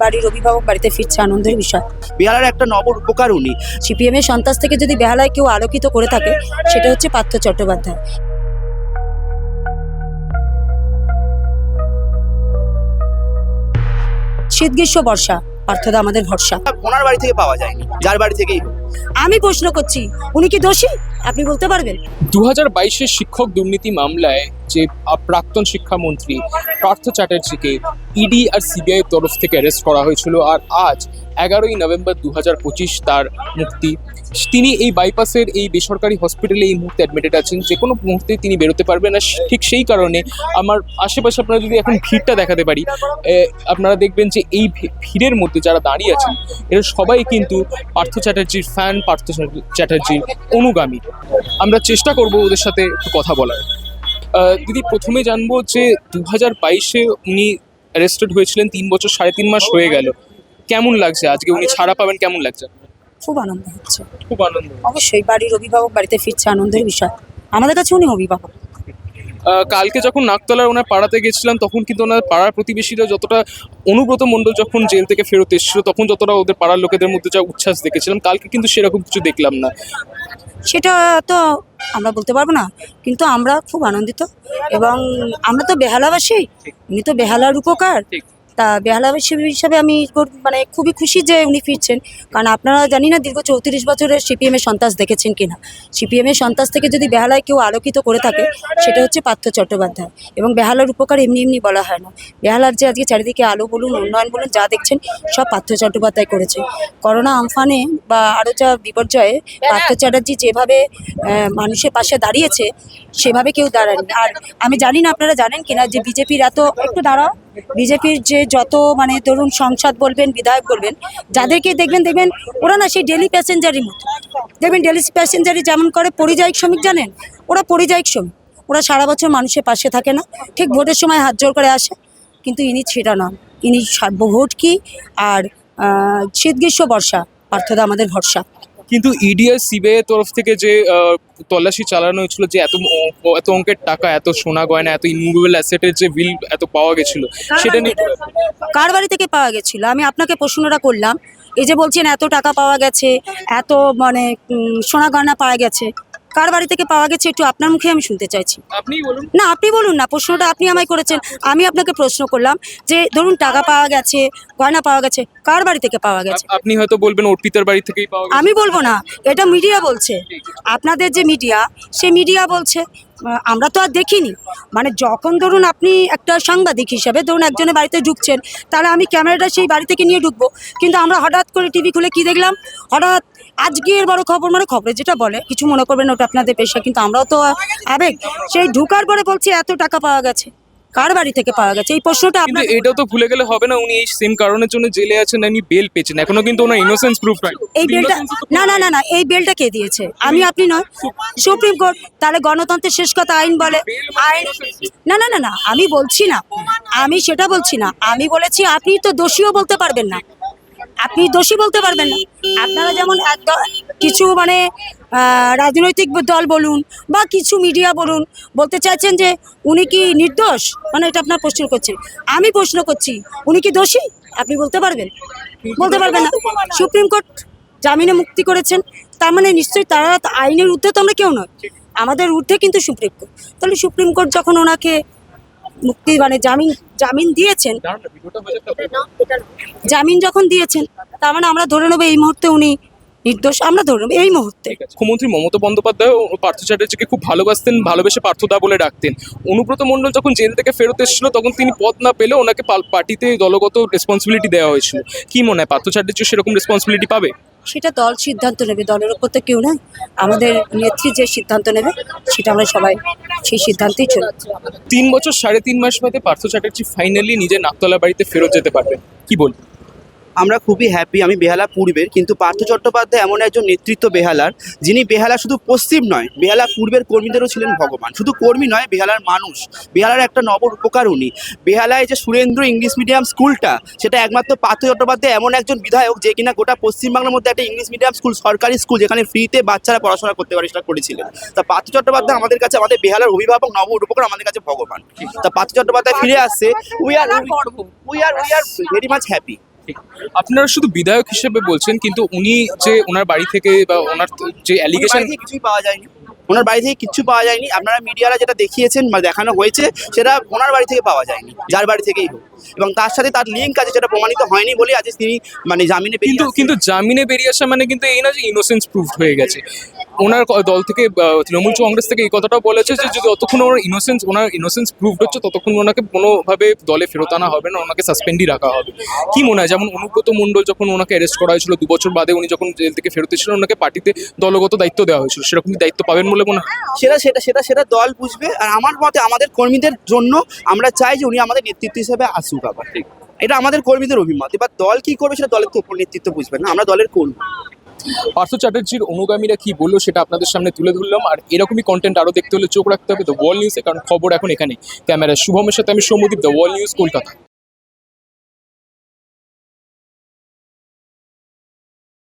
বাড়ির অভিভাবক বাড়িতে ফিরছে আনন্দের বিষয়। বেহালার একটা নব উপকার উনি। সিপিএম এর সন্ত্রাস থেকে যদি বেহালায় কেউ আলোকিত করে থাকে সেটা হচ্ছে পার্থ চট্টোপাধ্যায়। শীত গ্রীষ্ম বর্ষা পার্থদা আমাদের ভরসা। ওনার বাড়ি থেকে পাওয়া যায়নি যার বাড়ি থেকেই আমি প্রশ্ন করছি উনি কি দোষী? আপনি বলতে পারবেন? দু হাজার বাইশের শিক্ষক দুর্নীতি মামলায় যে প্রাক্তন শিক্ষামন্ত্রী পার্থ চ্যাটার্জিকে ইডি আর সিবিআই তরফ থেকে অ্যারেস্ট করা হয়েছিল আর আজ এগারোই নভেম্বর দু হাজার পঁচিশ তার মুক্তি। তিনি এই বাইপাসের এই বেসরকারি হসপিটালে এই মুহূর্তে অ্যাডমিটেড আছেন। যে কোনো মুহূর্তে তিনি বেরোতে পারবেন না। ঠিক সেই কারণে আমার আশেপাশে আপনারা যদি এখন ভিড়টা দেখাতে পারি আপনারা দেখবেন যে এই ভিড়ের মধ্যে যারা দাঁড়িয়ে আছেন, এরা সবাই কিন্তু পার্থ চ্যাটার্জির ফ্যান পার্থ চ্যাটার্জির অনুগামী। আমরা চেষ্টা করব ওদের সাথে একটু কথা বলার। দিদি প্রথমে জানব যে দু হাজার বাইশে উনি অ্যারেস্টেড হয়েছিলেন তিন বছর সাড়ে তিন মাস হয়ে গেল। কেমন লাগছে আজকে? উনি ছাড়া পাবেন কেমন লাগছে খুব আনন্দ হচ্ছে। খুব আনন্দ অবশ্যই বাড়ির অভিভাবক বাড়িতে ফিরছে আনন্দের বিষয়। আমাদের কাছে উনি অভিভাবক। কালকে যখন নাকতলার ওনার পাড়াতে গেছিলাম তখন কিন্তু ওনার পাড়ার প্রতিবেশীরা যতটা অনুব্রত মণ্ডল যখন জেল থেকে ফেরত এসেছিল তখন যতটা ওদের পাড়ার লোকেদের মধ্যে যা উচ্ছ্বাস দেখেছিলাম কালকে কিন্তু সেরকম কিছু দেখলাম না। সেটা তো আমরা বলতে পারব না কিন্তু আমরা খুব আনন্দিত এবং আমরা তো বেহালাবাসী উনি তো বেহালার উপকার। তা বেহালাবাসী হিসাবে আমি মানে খুবই খুশি যে উনি ফিরছেন। কারণ আপনারা জানি না দীর্ঘ চৌত্রিশ বছরের সিপিএমের সন্ত্রাস দেখেছেন কিনা। সিপিএম এর সন্ত্রাস থেকে যদি বেহালায় কেউ আলোকিত করে থাকে, সেটা হচ্ছে পার্থ চট্টোপাধ্যায়। এবং বেহালার উপকার এমনি এমনি বলা হয় না। বেহালার যে আজকে চারিদিকে আলো বলুন, উন্নয়ন বলুন, যা দেখছেন, সব পার্থ চট্টোপাধ্যায় করেছে। করোনা আমফানে বা আরও যা বিপর্যয়ে পার্থ চ্যাটার্জি যেভাবে মানুষের পাশে দাঁড়িয়েছে, সেভাবে কেউ দাঁড়ায়নি। আর আমি জানি না আপনারা জানেন কিনা যে বিজেপির এত, একটু দাঁড়াও। বিজেপির যে যত মানে ধরুন সংসদ বলবেন, বিধায়ক বলবেন, যাদেরকে দেখবেন দেখবেন ওরা না সেই ডেলি প্যাসেঞ্জারই মতো। দেখবেন ডেলি প্যাসেঞ্জারই যেমন করে পরিযায়ী শ্রমিক, জানেন? ওরা পরিযায়ী শ্রমিক। ওরা সারা বছর মানুষের পাশে থাকে না। ঠিক ভোটের সময় হাত জোর করে আসে। কিন্তু ইনি সেটা নন। ইনি ভোট কি? আর শীত গ্রীষ্ম বর্ষা, পার্থদা আমাদের ভরসা। কিন্তু ইডি আর সিবিআই তরফ থেকে যে তল্লাশি চালানো হয়েছিল যে এত এত অঙ্কের টাকা এত সোনা গয়না এত ইনমুভেবল অ্যাসেটের যে বিল এত পাওয়া গেছিল সেটা নিয়ে কার বাড়ি থেকে পাওয়া গেছিল? আমি আপনাকে প্রশ্নটা করলাম। এই যে বলছেন এত টাকা পাওয়া গেছে এত মানে সোনা গয়না পাওয়া গেছে। কার বাড়ি থেকে পাওয়া গেছে একটু আপনার মুখে আমি শুনতে চাইছি। বলুন। না আপনি বলুন না প্রশ্নটা আপনি আমায় করেছেন আমি আপনাকে প্রশ্ন করলাম যে ধরুন টাকা পাওয়া গেছে গয়না পাওয়া গেছে কার বাড়ি থেকে পাওয়া গেছে? আপনি হয়তো বলবেন অর্পিতার বাড়ি থেকেই পাওয়া আমি বলব না এটা মিডিয়া বলছে। আপনাদের যে মিডিয়া সে মিডিয়া বলছে আমরা তো আর দেখিনি। মানে যখন ধরুন আপনি একটা সাংবাদিক হিসাবে ধরুন একজনের বাড়িতে ঢুকছেন, তাহলে আমি ক্যামেরাটা সেই বাড়ি থেকে নিয়ে ঢুকবো। কিন্তু আমরা হঠাৎ করে টিভি খুলে কি দেখলাম? হঠাৎ আজকের বড় খবর মানে খবরে যেটা বলে, কিছু মনে করবেন ওটা আপনাদের পেশা, কিন্তু আমরাও তো আবেগ। সেই ঢুকার পরে বলছি, এত টাকা পাওয়া গেছে। কার বাড়ি থেকে পাওয়া গেছে? এই প্রশ্নটা কিন্তু আপনার এটাও তো ভুলে গেলে হবে না উনি এই সেম কারণের জন্য জেলে আছেন আমি বেল পেয়েছেন। এখনও কিন্তু ওনার ইনোসেন্স প্রুফ নাই। এই বেলটা না না না না এই বেলটা কে দিয়েছে? আমি আপনি নয়। সুপ্রিম কোর্ট তাহলে গণতন্ত্রের শেষ কথা আইন বলে। আইন না না না না আমি বলছি না। আমি সেটা বলছি না। আমি বলেছি আপনি তো দোষীও বলতে পারবেন না। আপনি দোষী বলতে পারবেন না। আপনারা যেমন কিছু মানে রাজনৈতিক দল বলুন বা কিছু মিডিয়া বলুন, বলতে চাইছেন যে উনি কি নির্দোষ? মানে এটা আপনার প্রশ্ন করছেন আমি প্রশ্ন করছি, উনি কি দোষী? আপনি বলতে পারবেন। বলতে পারবেন না। সুপ্রিম কোর্ট জামিনে মুক্তি করেছেন। তার মানে নিশ্চয়ই তারা আইনের ঊর্ধ্বে তো আমরা কেউ নয়। আমাদের ঊর্ধ্বে কিন্তু সুপ্রিম কোর্ট। তাহলে সুপ্রিম কোর্ট যখন ওনাকে মুক্তি মানে জামিন জামিন দিয়েছেন। জামিন যখন দিয়েছেন তার মানে আমরা ধরে নেব এই মুহূর্তে উনি নির্দোষ আমরা ধরে নেব এই মুহূর্তে। মুখ্যমন্ত্রী মমতা বন্দ্যোপাধ্যায় ও পার্থ চ্যাটার্জিকে খুব ভালোবাসতেন ভালোবেসে পার্থদা বলে ডাকতেন। অনুব্রত মণ্ডল যখন জেল থেকে ফেরত এসেছিল তখন তিনি পদ না পেলে ওনাকে পার্টিতে দলগত রেসপন্সিবিলিটি দেওয়া হয়েছিল। কি মনে হয় পার্থ চ্যাটার্জি সেরকম রেসপন্সিবিলিটি পাবে? সেটা দল সিদ্ধান্ত নেবে দলের ওপর তো কেউ নয় আমাদের নেত্রী যে সিদ্ধান্ত নেবে সেটা আমরা সবাই সেই সিদ্ধান্তেই চলে তিন বছর সাড়ে তিন মাস বাদে পার্থ চ্যাটার্জি ফাইনালি নিজের নাকতলা বাড়িতে ফেরত যেতে পারবে কি বল আমরা খুবই হ্যাপি আমি বেহালা পূর্বের কিন্তু পার্থ চট্টোপাধ্যায় এমন একজন নেতৃত্ব বেহালার যিনি বেহালা শুধু পশ্চিম নয় বেহালা পূর্বের কর্মীদেরও ছিলেন ভগবান। শুধু কর্মী নয় বেহালার মানুষ বেহালার একটা নব উপকার উনি। বেহালায় যে সুরেন্দ্র ইংলিশ মিডিয়াম স্কুলটা সেটা একমাত্র পার্থ চট্টোপাধ্যায় এমন একজন বিধায়ক যে কিনা গোটা পশ্চিমবাংলার মধ্যে একটা ইংলিশ মিডিয়াম স্কুল সরকারি স্কুল যেখানে ফ্রিতে বাচ্চারা পড়াশোনা করতে পারে সেটা করেছিলেন। তা পার্থ চট্টোপাধ্যায় আমাদের কাছে আমাদের বেহালার অভিভাবক নব উপকার আমাদের কাছে ভগবান। তা পার্থ চট্টোপাধ্যায় ফিরে আসছে we are we are we are very much happy আপনারা শুধু বিধায়ক হিসেবে বলছেন কিন্তু উনি যে ওনার বাড়ি থেকে বা ওনার যে অ্যালিগেশন কিছুই পাওয়া যায়নি। ওনার বাড়ি থেকে কিচ্ছু পাওয়া যায়নি। আপনারা মিডিয়ারা যেটা দেখিয়েছেন বা দেখানো হয়েছে সেটা ওনার বাড়ি থেকে পাওয়া যায়নি যার বাড়ি থেকেই হোক। এবং তার সাথে তার লিঙ্ক আছে যেটা প্রমাণিত হয়নি বলে আজ তিনি মানে জামিনে কিন্তু কিন্তু জামিনে বেরিয়ে আসা মানে কিন্তু এই না যে ইনোসেন্স প্রুভড হয়ে গেছে। ওনার দল থেকে তৃণমূল কংগ্রেস থেকে এই কথাটা বলেছে যে যদি যতক্ষণ ওনার ইনোসেন্স ওনার ইনোসেন্স প্রুভড হচ্ছে ততক্ষণ ওনাকে কোনোভাবে দলে ফেরত আনা হবে না ওনাকে সাসপেন্ডই রাখা হবে। কি মনে হয়? যেমন অনুব্রত মণ্ডল যখন ওনাকে অ্যারেস্ট করা হয়েছিল দু বছর বাদে উনি যখন জেল থেকে ফেরত এসেছিলেন ওনাকে পার্টিতে দলগত দায়িত্ব দেওয়া হয়েছিল। সেরকমই দায়িত্ব পাবেন বলে মনে হয়? সেটা সেটা সেটা সেটা দল বুঝবে। আর আমার মতে আমাদের কর্মীদের জন্য আমরা চাই যে উনি আমাদের নেতৃত্ব হিসেবে আসুক আবার। এটা আমাদের কর্মীদের অভিমত। এবার দল কি করবে সেটা দলের নেতৃত্ব বুঝবে না। আমরা দলের কর্মী। পার্থ চ্যাটার্জির অনুগামীরা কি বলল সেটা আপনাদের সামনে তুলে ধরলাম। আর এরকমই কন্টেন্ট আরও দেখতে হলে চোখ রাখতে হবে দ্য ওয়ার্ল্ড নিউজে কারণ খবর এখন এখানে ক্যামেরা শুভমের সাথে আমি Soumadip The Wall News Kolkata.